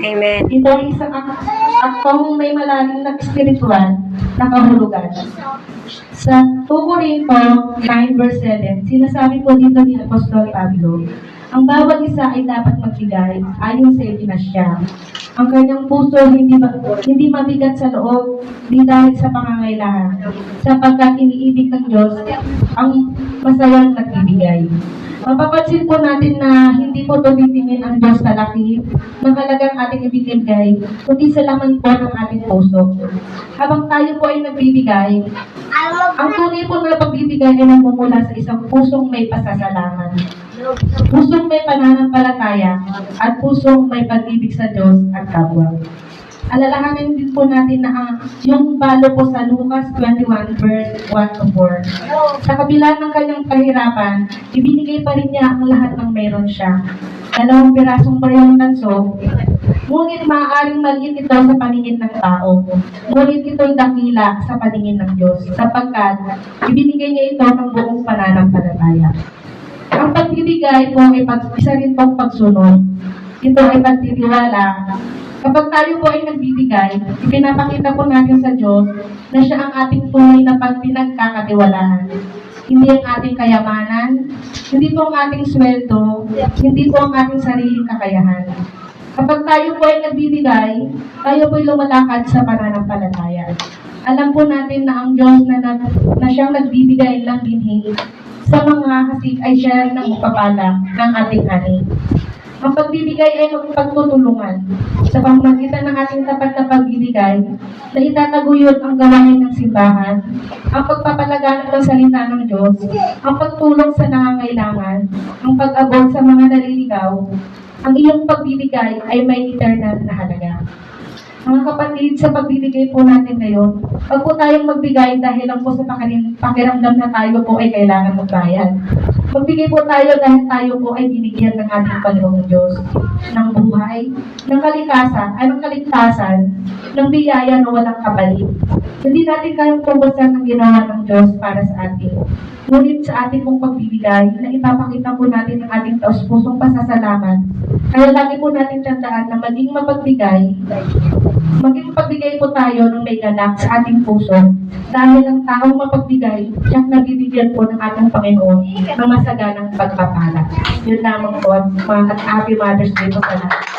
Amen. Ito ay isang ak- aktong may malalim na espiritual na kahulugan. Sa 2 Corinto 9 verse 7, sinasabi po dito ni Apostol Pablo, ang bawat isa ay dapat magbigay ayon sa ipinasya. Ang kanyang puso hindi ma- hindi mabigat sa loob, di dahil sa pangangailangan, sapagkat iniibig ng Diyos ang masayang nagbibigay. Mapapansin po natin na hindi po tumitingin ang Diyos sa laki ng halagang ating ibigay, kundi sa laman po ng ating puso. Habang tayo po ay nagbibigay, ang tunay po na pagbibigay ay nagmumula sa isang pusong may pasasalamat. Pusong may pananampalataya at pusong may pag-ibig sa Diyos at kapwa. Alalahanin din po natin na ang yung balo po sa Lucas 21 verse 1 to 4. Sa kabila ng kanyang kahirapan, ibinigay pa rin niya ang lahat ng meron siya. Dalawang pirasong parehong tanso, ngunit maaaring maliit ito sa paningin ng tao. Ngunit ito'y dakila sa paningin ng Diyos, sapagkat ibinigay niya ito ng buong pananampalataya. Ang pagbibigay po ay pag, isa rin pong pagsunod. Ito ay pagtitiwala. Kapag tayo po ay nagbibigay, ipinapakita po natin sa Diyos na siya ang ating tunay na pagpinagkakatiwalaan. Hindi ang ating kayamanan, hindi po ang ating sweldo, hindi po ang ating sariling kakayahan. Kapag tayo po ay nagbibigay, tayo po ay lumalakad sa pananampalataya. Alam po natin na ang Diyos na, nag, na siyang nagbibigay ng binhi sa mga hasik ay siya ang magpapala ng ating ani. Ang pagbibigay ay magpagtutulungan sa pamamagitan ng ating tapat na pagbibigay na itataguyod ang gawain ng simbahan, ang pagpapalaganap ng salita ng Diyos, ang pagtulong sa nangangailangan, ang pag-abot sa mga naliligaw, ang iyong pagbibigay ay may eternal na halaga. Mga kapatid, sa pagbibigay po natin ngayon, wag po tayong magbigay dahil lang po sa pakiram- pakiramdam na tayo po ay kailangan magbayad. Magbigay po tayo dahil tayo po ay binigyan ng ating Panginoong Diyos ng buhay, ng kalikasan, ay ng kaligtasan, ng biyaya na walang kapalit. Hindi natin kayang tubusan ang ginawa ng Diyos para sa atin. Ngunit sa ating pong pagbibigay, na ipapakita po natin ang ating taus-pusong pasasalamat. Kaya lagi po natin tandaan na maging mapagbigay, maging pagbigay po tayo ng may ganap sa ating puso. Dahil ang taong mapagbigay, siyang nabibigyan po ng ating Panginoon ng masaganang pagpapala. Yun lamang po at happy Mother's po sa lahat.